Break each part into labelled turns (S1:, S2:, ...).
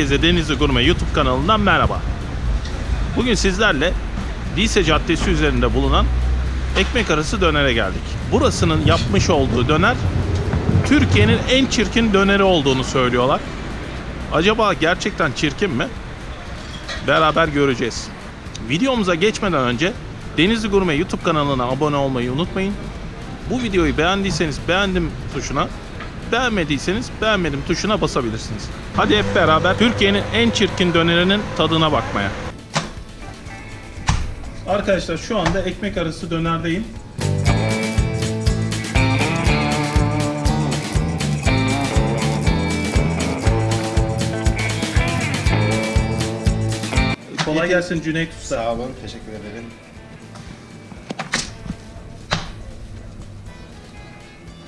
S1: Herkese Denizli Gurme YouTube kanalından merhaba. Bugün sizlerle Lise Caddesi üzerinde bulunan ekmek arası dönere geldik. Burasının yapmış olduğu döner Türkiye'nin en çirkin döneri olduğunu söylüyorlar. Acaba gerçekten çirkin mi? Beraber göreceğiz. Videomuza geçmeden önce Denizli Gurme YouTube kanalına abone olmayı unutmayın. Bu videoyu beğendiyseniz beğendim tuşuna, beğenmediyseniz beğenmedim tuşuna basabilirsiniz. Hadi hep beraber Türkiye'nin en çirkin dönerinin tadına bakmaya. Arkadaşlar şu anda ekmek arası dönerdeyim. Kolay gelsin Cüneyt Usta.
S2: Sağ olun, teşekkür ederim.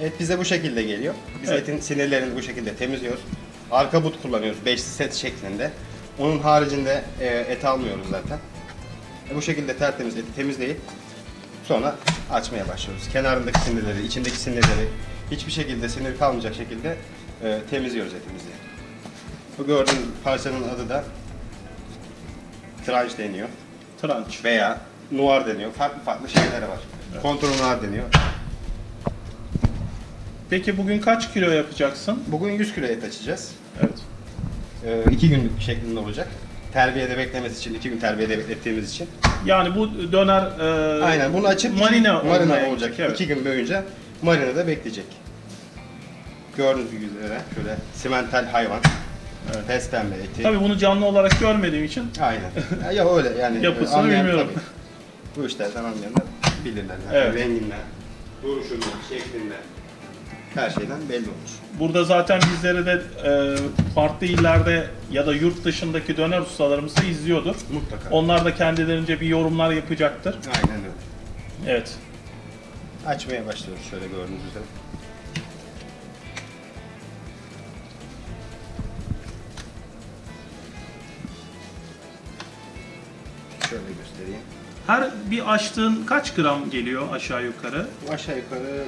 S2: Et bize bu şekilde geliyor. Biz
S1: Evet.
S2: etin sinirlerini bu şekilde temizliyoruz. Arka but kullanıyoruz, beşli set şeklinde. Onun haricinde e, et almıyoruz zaten. E, bu şekilde tertemiz eti temizleyip sonra açmaya başlıyoruz. Kenarındaki sinirleri, içindeki sinirleri hiçbir şekilde sinir kalmayacak şekilde e, temizliyoruz etimizi. Bu gördüğünüz parçanın adı da tranç deniyor
S1: Tranç.
S2: veya noir deniyor. Farklı farklı şeyleri var. Kontrol noir deniyor.
S1: Peki bugün kaç kilo yapacaksın?
S2: Bugün 100 kilo et açacağız.
S1: Evet.
S2: 2 günlük şeklinde olacak. Terbiyede beklemesi için, 2 gün terbiyede beklettiğimiz için.
S1: Yani bu döner e,
S2: Aynen bunu açıp
S1: marine,
S2: marine
S1: olmaya
S2: olacak.
S1: gidecek, evet.
S2: 2 gün boyunca marinede bekleyecek. Gördüğünüz üzere şöyle simental hayvan.
S1: Evet.
S2: Pes pembe eti.
S1: Tabii bunu canlı olarak görmediğim için
S2: Aynen. Ya, ya öyle yani.
S1: Yapısını
S2: anlayan
S1: bilmiyorum.
S2: tabii. Bu işlerden anlayanlar bilirler. Yani.
S1: Evet.
S2: Renginden, duruşundan, şeklinden. Her şeyden belli olur.
S1: burada zaten bizleri de e, farklı illerde ya da yurt dışındaki döner ustalarımız da izliyordur.
S2: Mutlaka.
S1: Onlar da kendilerince bir yorumlar yapacaktır.
S2: Aynen öyle.
S1: Evet.
S2: Açmaya başlıyoruz şöyle gördüğünüz üzere. Şöyle göstereyim.
S1: Her bir açtığın kaç gram geliyor aşağı yukarı?
S2: Aşağı yukarı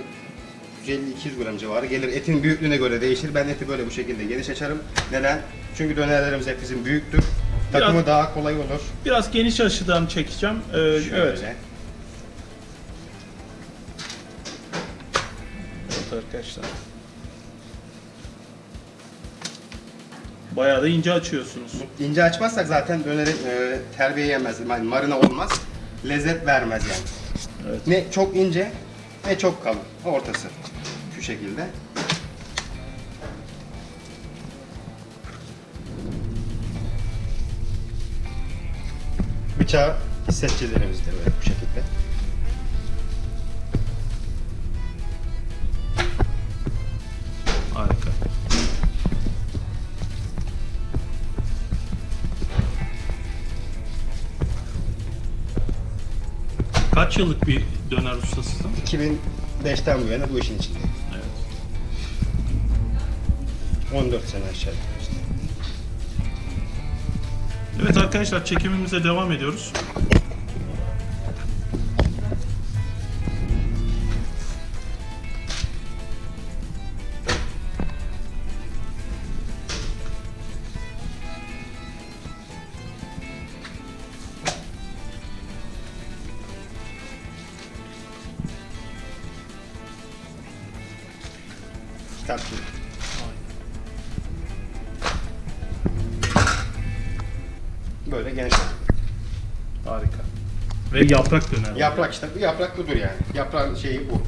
S2: 150-200 gram civarı gelir. Etin büyüklüğüne göre değişir. Ben eti böyle bu şekilde geniş açarım. Neden? Çünkü dönerlerimiz hep bizim büyüktür. Takımı
S1: Biraz-
S2: daha kolay olur.
S1: Biraz geniş açıdan çekeceğim. Ee,
S2: Şöyle.
S1: evet. Evet arkadaşlar. Bayağı da ince açıyorsunuz.
S2: İnce açmazsak zaten dönerin e, terbiye yemez. Yani marina olmaz. Lezzet vermez yani.
S1: Evet.
S2: Ne çok ince ne çok kalın. Ortası. Şekilde. Bıçağı hissetçilerimiz de böyle bu şekilde.
S1: Harika. Kaç yıllık bir döner ustasısın?
S2: 2005'ten bu yana bu işin içindeyim.
S1: Evet.
S2: 14 sene aşağı işte.
S1: Evet arkadaşlar çekimimize devam ediyoruz.
S2: Kitapçı. Böyle genç.
S1: Harika. Ve yaprak döner.
S2: Yaprak işte yaprak budur yani. Yaprağın şeyi bu.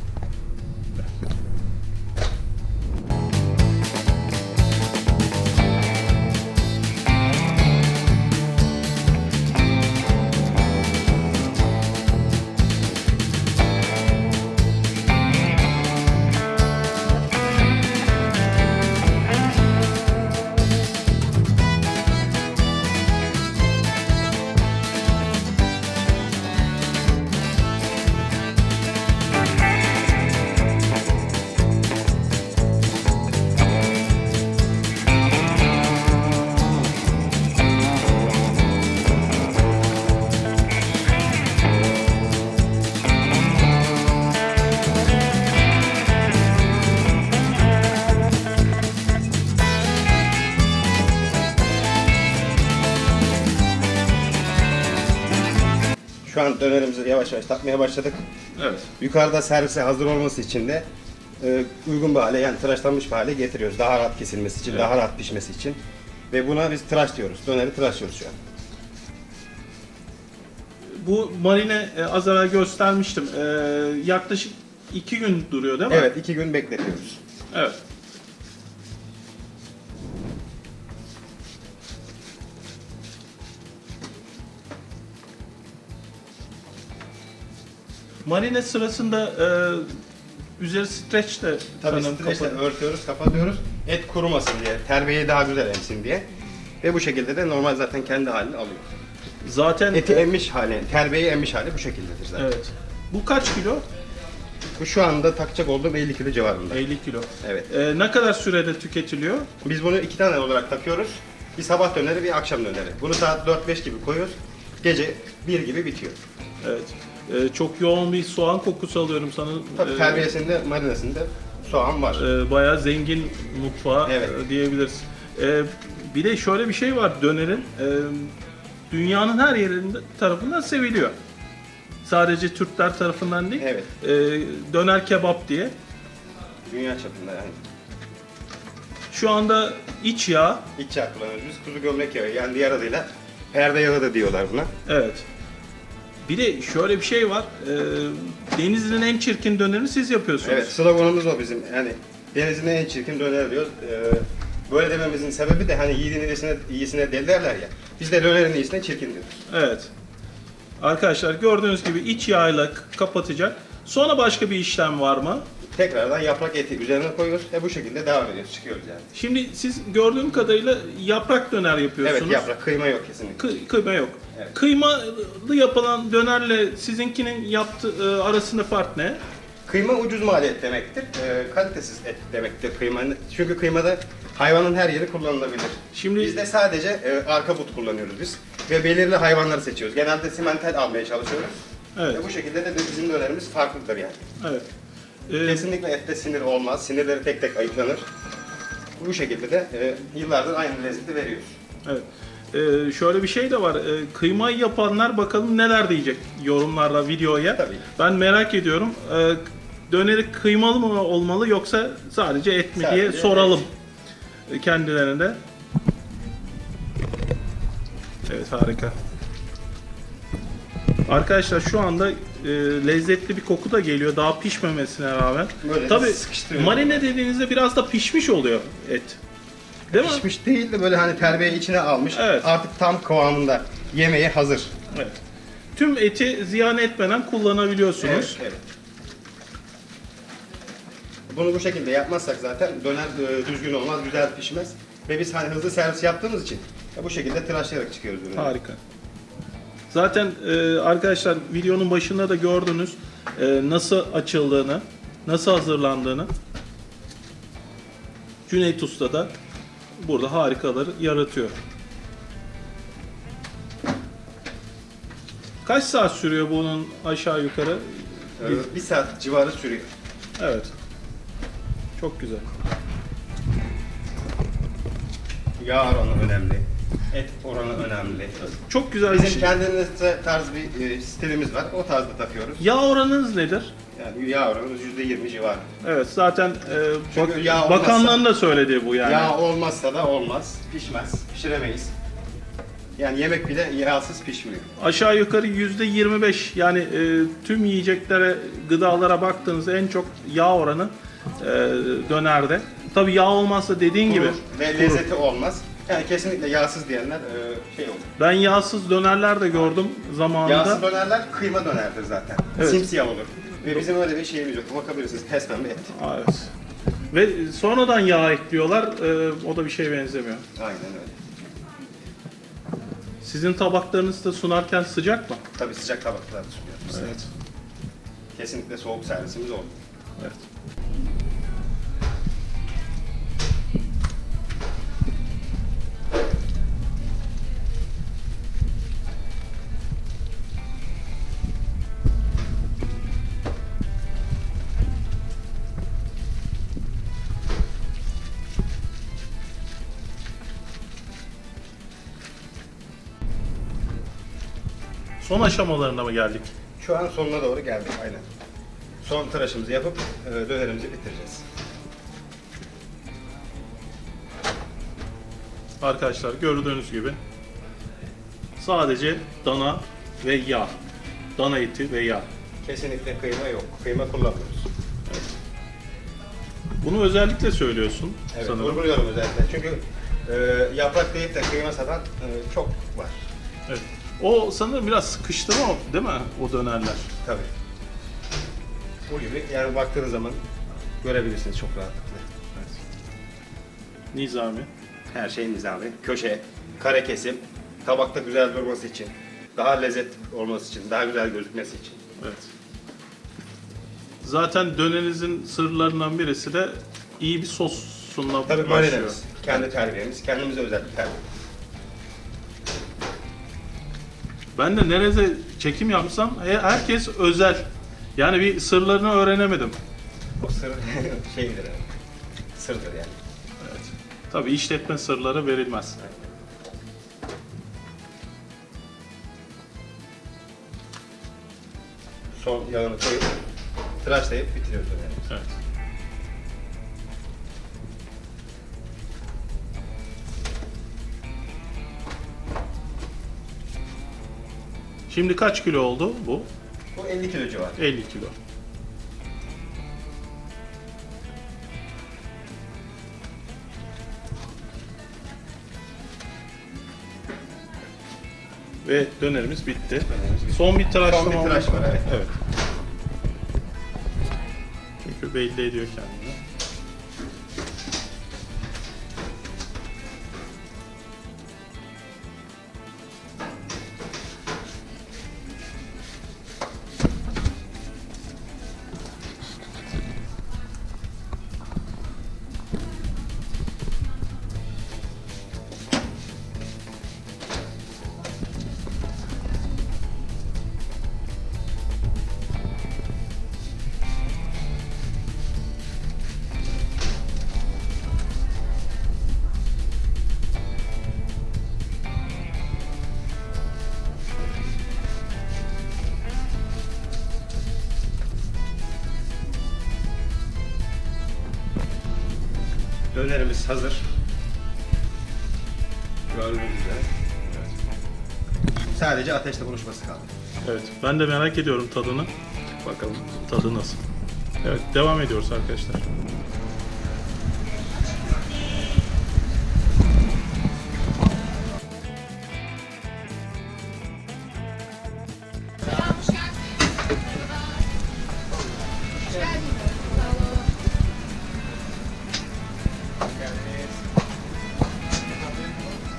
S2: An dönerimizi yavaş yavaş takmaya başladık.
S1: Evet.
S2: Yukarıda servise hazır olması için de e, uygun bir hale yani tıraşlanmış bir hale getiriyoruz. Daha rahat kesilmesi için,
S1: Evet.
S2: daha rahat pişmesi için. Ve buna biz tıraş diyoruz. Döneri tıraşlıyoruz şu an.
S1: Bu marine e, az evvel göstermiştim. E, yaklaşık iki gün duruyor değil mi?
S2: Evet, iki gün bekletiyoruz.
S1: Evet. Marine sırasında e, üzeri streç de
S2: Tabii
S1: sanırım
S2: streçle
S1: kapalı.
S2: örtüyoruz, kapatıyoruz. Et kurumasın diye, terbiyeyi daha güzel emsin diye. Ve bu şekilde de normal zaten kendi halini alıyor.
S1: Zaten
S2: Eti emmiş hali, terbiyeyi emmiş hali bu şekildedir zaten.
S1: evet. Bu kaç kilo?
S2: Bu şu anda takacak olduğum 50 kilo civarında.
S1: 50 kilo.
S2: Evet.
S1: E, ne kadar sürede tüketiliyor?
S2: Biz bunu iki tane olarak takıyoruz. Bir sabah döneri, bir akşam döneri. Bunu saat 4-5 gibi koyuyoruz. Gece 1 gibi bitiyor.
S1: Evet. E, çok yoğun bir soğan kokusu alıyorum sana.
S2: Tabii
S1: E,
S2: terbiyesinde, marinesinde soğan var.
S1: e, bayağı zengin mutfağı
S2: Evet.
S1: e, diyebiliriz. E, bir de şöyle bir şey var dönerin. e, dünyanın her yerinde tarafından seviliyor. Sadece Türkler tarafından değil.
S2: Evet.
S1: E, döner kebap diye.
S2: Dünya çapında yani.
S1: Şu anda iç yağ,
S2: İç yağ kullanıyoruz biz. Kuzu gömlek yağı yani diğer adıyla perde yağı da diyorlar buna.
S1: evet. Bir de şöyle bir şey var. E, Denizli'nin en çirkin dönerini siz yapıyorsunuz.
S2: Evet sloganımız o bizim. Yani denizin en çirkin döner diyoruz. Ee, böyle dememizin sebebi de hani yiğidin iyisine, iyisine deli derler ya. Biz de dönerin iyisine çirkin diyoruz.
S1: Evet. Arkadaşlar gördüğünüz gibi iç yağıyla kapatacak. Sonra başka bir işlem var mı?
S2: Tekrardan yaprak eti üzerine koyuyoruz ve bu şekilde devam ediyoruz. Çıkıyoruz yani.
S1: Şimdi siz gördüğüm kadarıyla yaprak döner yapıyorsunuz.
S2: Evet yaprak kıyma yok kesinlikle.
S1: Kı- kıyma yok.
S2: Evet.
S1: Kıymalı yapılan dönerle sizinkinin yaptığı e, arasında fark ne?
S2: Kıyma ucuz maliyet demektir. Ee, kalitesiz et demektir kıyma. Çünkü kıymada hayvanın her yeri kullanılabilir.
S1: Şimdi-
S2: Biz de sadece e, arka but kullanıyoruz biz. Ve belirli hayvanları seçiyoruz. Genelde simental almaya çalışıyoruz.
S1: Evet.
S2: Ve bu şekilde de bizim dönerimiz farklıdır yani.
S1: Evet. E,
S2: Kesinlikle ette sinir olmaz. Sinirleri tek tek ayıklanır. Bu şekilde de e, yıllardır aynı lezzeti veriyoruz.
S1: evet. E, şöyle bir şey de var. E, kıymayı yapanlar bakalım neler diyecek yorumlarda videoya.
S2: Tabii.
S1: Ben merak ediyorum. E, döneri kıymalı mı olmalı yoksa sadece et mi diye
S2: Sadece
S1: soralım kendilerine de. Evet harika. Arkadaşlar şu anda e, lezzetli bir koku da geliyor daha pişmemesine rağmen.
S2: Böyle
S1: Tabii
S2: sıkıştırıyorum.
S1: marine dediğinizde biraz da pişmiş oluyor et. Değil mi?
S2: Pişmiş değil de böyle hani terbiye içine almış.
S1: Evet.
S2: Artık tam kıvamında yemeğe hazır.
S1: Evet. Tüm eti ziyan etmeden kullanabiliyorsunuz.
S2: Evet, evet. Bunu bu şekilde yapmazsak zaten döner e, düzgün olmaz, güzel pişmez. Ve biz hani hızlı servis yaptığımız için ya bu şekilde tıraşlayarak çıkıyoruz ürünü.
S1: Harika. Zaten e, arkadaşlar videonun başında da gördünüz e, nasıl açıldığını, nasıl hazırlandığını. Cüneyt Usta da burada harikaları yaratıyor. Kaç saat sürüyor bunun aşağı yukarı?
S2: Ee, bir saat civarı sürüyor.
S1: Evet. Çok güzel.
S2: Yağ oranı önemli. Et oranı önemli.
S1: Çok güzel bir
S2: Bizim
S1: şey.
S2: kendimizde tarz bir e, stilimiz var. O tarzda takıyoruz.
S1: Yağ oranınız nedir?
S2: Yani yağ oranımız %20 civarı.
S1: Evet zaten e,
S2: Çünkü
S1: bak-
S2: yağ olmazsa-
S1: bakanlığın da söylediği bu yani.
S2: Yağ olmazsa da olmaz. Pişmez. Pişiremeyiz. Yani yemek bile yağsız pişmiyor.
S1: Aşağı yukarı yüzde 25 yani e, tüm yiyeceklere, gıdalara baktığınızda en çok yağ oranı e, dönerde. Tabi yağ olmazsa dediğin gibi
S2: Kurur ve
S1: kurur.
S2: lezzeti olmaz. Yani kesinlikle yağsız diyenler e, şey olur.
S1: Ben yağsız dönerler de gördüm zamanında.
S2: Yağsız dönerler kıyma dönerdir zaten.
S1: Evet.
S2: Simsiyah olur. Ve bizim öyle bir şeyimiz yok. Bakabilirsiniz pes pembe et.
S1: Evet. Ve sonradan yağ ekliyorlar. e, o da bir şeye benzemiyor.
S2: Aynen öyle.
S1: Sizin tabaklarınızı da sunarken sıcak mı?
S2: Tabii sıcak tabaklarda sunuyoruz.
S1: Evet.
S2: Kesinlikle soğuk servisimiz oldu.
S1: Evet. Son aşamalarına mı geldik?
S2: Şu an sonuna doğru geldik aynen. Son tıraşımızı yapıp e, dönerimizi bitireceğiz.
S1: Arkadaşlar gördüğünüz gibi sadece dana ve yağ. Dana eti ve yağ.
S2: Kesinlikle kıyma yok. Kıyma kullanmıyoruz.
S1: Bunu özellikle söylüyorsun
S2: Evet,
S1: sanırım.
S2: vurguluyorum özellikle. Çünkü e, yaprak deyip de kıyma satan e, çok var.
S1: Evet. O sanırım biraz sıkıştırma değil mi o dönerler?
S2: Tabii. Bu gibi yani baktığınız zaman görebilirsiniz çok rahatlıkla.
S1: Nizami.
S2: Her şey nizami. Köşe, kare kesim, tabakta güzel durması için, daha lezzet olması için, daha güzel gözükmesi için.
S1: Evet. Zaten dönerinizin sırlarından birisi de iyi bir sosunla
S2: Tabii
S1: başlıyor.
S2: marinemiz, kendi terbiyemiz, kendimize özel bir terbiye.
S1: Ben de nerede çekim yapsam he- herkes özel. Yani bir sırlarını öğrenemedim.
S2: O sır şeydir yani. Sırdır yani.
S1: Evet. Tabii işletme sırları verilmez.
S2: Son yağını koyup tıraşlayıp bitiriyoruz yani.
S1: Evet. Şimdi kaç kilo oldu bu?
S2: Bu 50 kilo civarı.
S1: 50 kilo. Ve dönerimiz bitti.
S2: Dönerimiz bitti.
S1: Son bir tıraşlama.
S2: Son bir tıraş var, evet.
S1: Evet. Çünkü belli ediyor kendini.
S2: Dönerimiz hazır. Gördüğünüz üzere. Sadece ateşle buluşması kaldı.
S1: Evet. Ben de merak ediyorum tadını. Bakalım tadı nasıl. Evet. Devam ediyoruz arkadaşlar.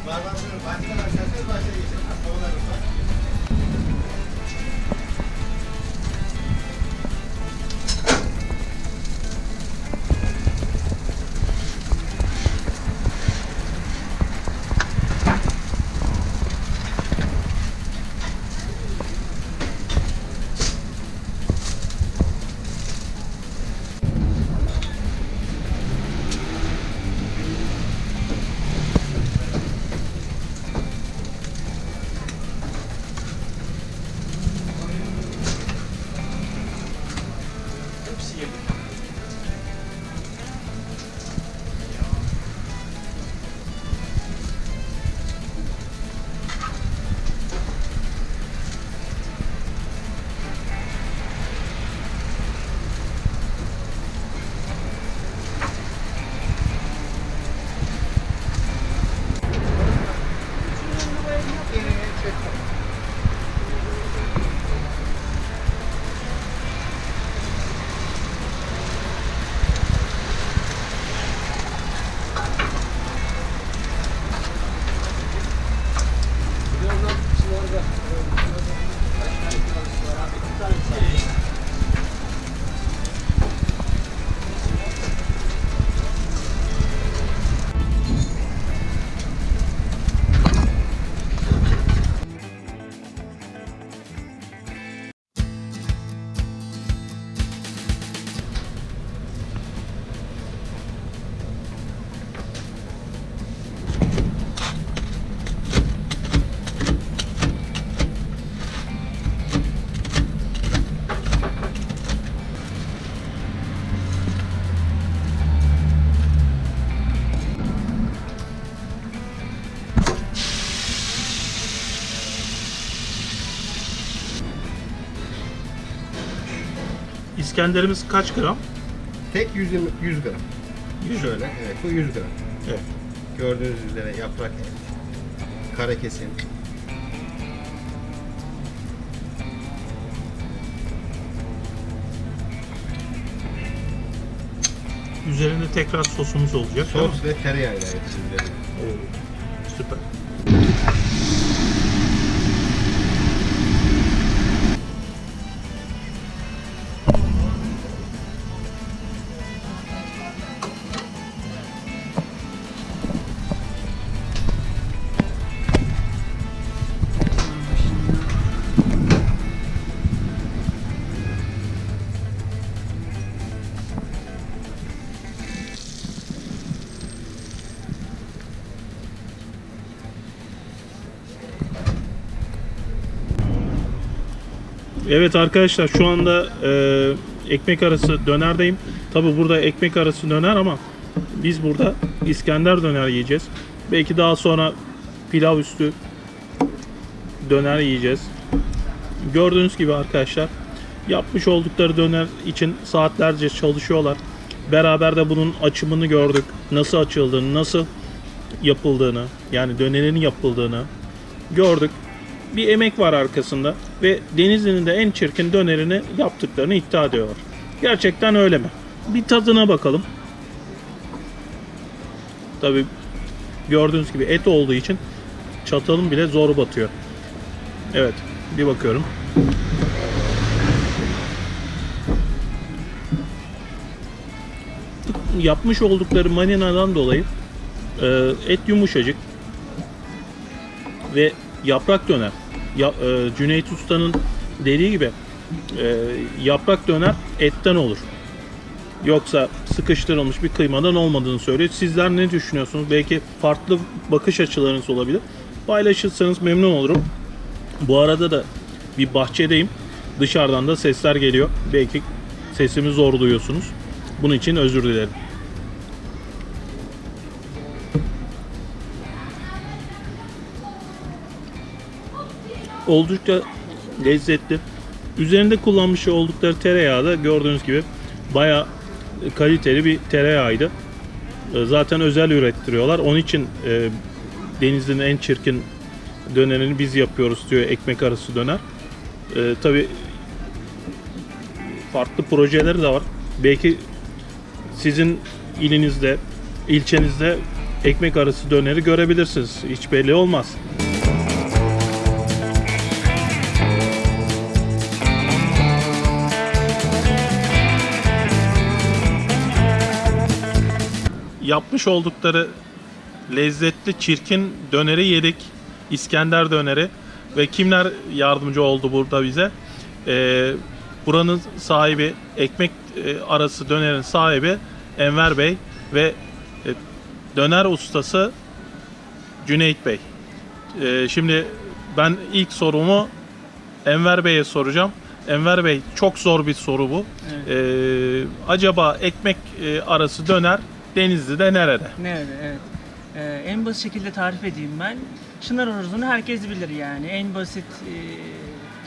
S2: बार बार बात करना चाहते हैं बात चाहिए
S1: İskenderimiz kaç gram?
S2: Tek 100, 100 gram.
S1: 100
S2: Şöyle, evet bu 100 gram.
S1: Evet.
S2: Gördüğünüz üzere yaprak et, kara kesim.
S1: Üzerinde tekrar sosumuz olacak.
S2: Sos ve tereyağıyla yapacağız.
S1: Oo, süper. Evet arkadaşlar şu anda e, ekmek arası dönerdeyim. Tabi burada ekmek arası döner ama biz burada İskender döner yiyeceğiz. Belki daha sonra pilav üstü döner yiyeceğiz. Gördüğünüz gibi arkadaşlar yapmış oldukları döner için saatlerce çalışıyorlar. Beraber de bunun açımını gördük. Nasıl açıldığını, nasıl yapıldığını, yani dönerin yapıldığını gördük bir emek var arkasında ve Denizli'nin de en çirkin dönerini yaptıklarını iddia ediyorlar. Gerçekten öyle mi? Bir tadına bakalım. Tabi gördüğünüz gibi et olduğu için çatalım bile zor batıyor. Evet, bir bakıyorum. Yapmış oldukları maninadan dolayı e, et yumuşacık ve yaprak döner. Ya, e, Cüneyt Usta'nın dediği gibi e, yaprak döner etten olur. Yoksa sıkıştırılmış bir kıymadan olmadığını söylüyor. Sizler ne düşünüyorsunuz? Belki farklı bakış açılarınız olabilir. Paylaşırsanız memnun olurum. Bu arada da bir bahçedeyim. Dışarıdan da sesler geliyor. Belki sesimi zor duyuyorsunuz. Bunun için özür dilerim. Oldukça lezzetli. Üzerinde kullanmış oldukları tereyağı da gördüğünüz gibi bayağı kaliteli bir tereyağıydı. E, Zaten özel ürettiriyorlar. Onun için e, Denizli'nin en çirkin dönerini biz yapıyoruz diyor ekmek arası döner. E, Tabi farklı projeleri de var. Belki sizin ilinizde, ilçenizde ekmek arası döneri görebilirsiniz. Hiç belli olmaz. Yapmış oldukları lezzetli çirkin döneri yedik. İskender döneri ve kimler yardımcı oldu burada bize? Ee, buranın sahibi, ekmek e, arası dönerin sahibi Enver Bey ve e, döner ustası Cüneyt Bey. Ee, şimdi ben ilk sorumu Enver Bey'e soracağım. Enver Bey çok zor bir soru bu. Ee, acaba ekmek e, arası döner Denizli'de nerede?
S3: Nerede? Evet. Ee, en basit şekilde tarif edeyim ben. Çınar Oruzunu herkes bilir yani. En basit e,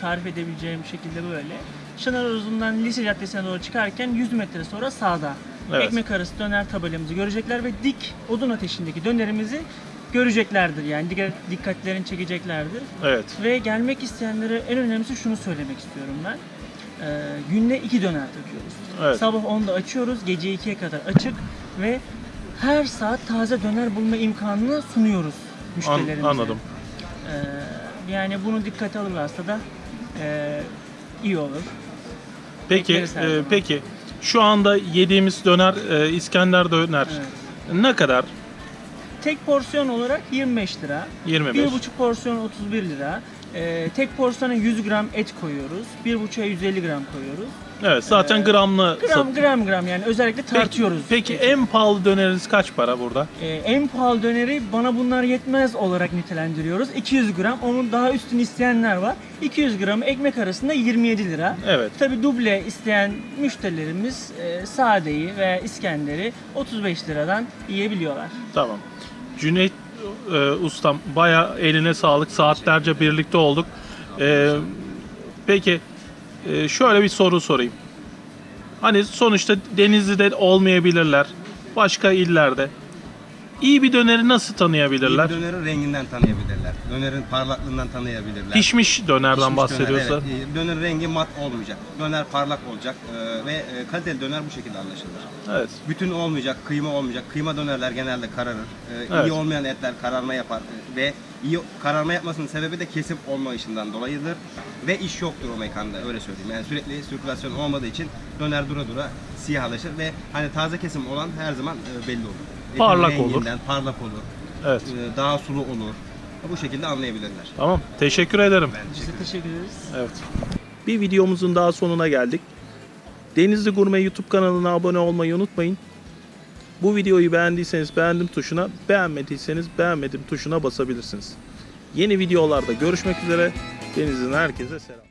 S3: tarif edebileceğim şekilde böyle. Çınar Oruzundan Lise Caddesi'ne doğru çıkarken 100 metre sonra sağda.
S1: Evet.
S3: Ekmek arası döner tabelamızı görecekler ve dik odun ateşindeki dönerimizi göreceklerdir yani dikkat- dikkatlerini çekeceklerdir.
S1: Evet.
S3: Ve gelmek isteyenlere en önemlisi şunu söylemek istiyorum ben. Ee, günde iki döner takıyoruz.
S1: Evet.
S3: Sabah 10'da açıyoruz, gece 2'ye kadar açık ve her saat taze döner bulma imkanını sunuyoruz
S1: An-
S3: müşterilerimize.
S1: anladım.
S3: Ee, yani bunu dikkate alırlarsa da e, iyi olur.
S1: Peki,
S3: Bekleriz
S1: e, peki şu anda yediğimiz döner e, İskender döner
S3: Evet.
S1: ne kadar?
S3: Tek porsiyon olarak 25 lira.
S1: 25.
S3: Bir buçuk porsiyon 31 lira. Ee, tek porsiyona 100 gram et koyuyoruz. Bir buçuğa 150 gram koyuyoruz.
S1: Evet, zaten
S3: Ee,
S1: gramlı.
S3: Gram
S1: sat-
S3: gram gram yani özellikle
S1: Peki-
S3: tartıyoruz.
S1: Peki, en pahalı döneriniz kaç para burada?
S3: Ee, en pahalı döneri bana bunlar yetmez olarak nitelendiriyoruz. 200 gram. Onun daha üstünü isteyenler var. 200 gram ekmek arasında 27 lira.
S1: Evet.
S3: Tabi duble isteyen müşterilerimiz e, sadeyi ve İskender'i 35 liradan yiyebiliyorlar.
S1: Tamam. Cüneyt e, ustam baya eline sağlık. Saatlerce birlikte olduk. E, peki e, şöyle bir soru sorayım. Hani sonuçta Denizli'de olmayabilirler. Başka illerde. İyi bir döneri nasıl tanıyabilirler?
S2: İyi bir dönerin renginden tanıyabilirler. Dönerin parlaklığından tanıyabilirler.
S1: Pişmiş dönerden
S2: Pişmiş
S1: bahsediyorsa.
S2: Döner, evet. Dönerin rengi mat olmayacak. Döner parlak olacak ee, ve e, kaliteli döner bu şekilde anlaşılır.
S1: Evet.
S2: Bütün olmayacak, kıyma olmayacak. Kıyma dönerler genelde kararır. Ee,
S1: Evet.
S2: İyi olmayan etler kararma yapar Ee, ve iyi kararma yapmasının sebebi de kesim olmayışından dolayıdır. Ve iş yoktur o mekanda öyle söyleyeyim. Yani sürekli sirkülasyon olmadığı için döner dura dura siyahlaşır ve hani taze kesim olan her zaman e, belli olur.
S1: Parlak olur.
S2: renginden Parlak olur.
S1: Evet.
S2: Ee, Daha sulu olur. Bu şekilde anlayabilirler.
S1: Tamam. Teşekkür ederim.
S2: Ben
S3: Biz
S2: teşekkür
S3: de teşekkür ederiz.
S1: Evet. Bir videomuzun daha sonuna geldik. Denizli Gurme YouTube kanalına abone olmayı unutmayın. Bu videoyu beğendiyseniz beğendim tuşuna, beğenmediyseniz beğenmedim tuşuna basabilirsiniz. Yeni videolarda görüşmek üzere. Denizli'nin herkese selam.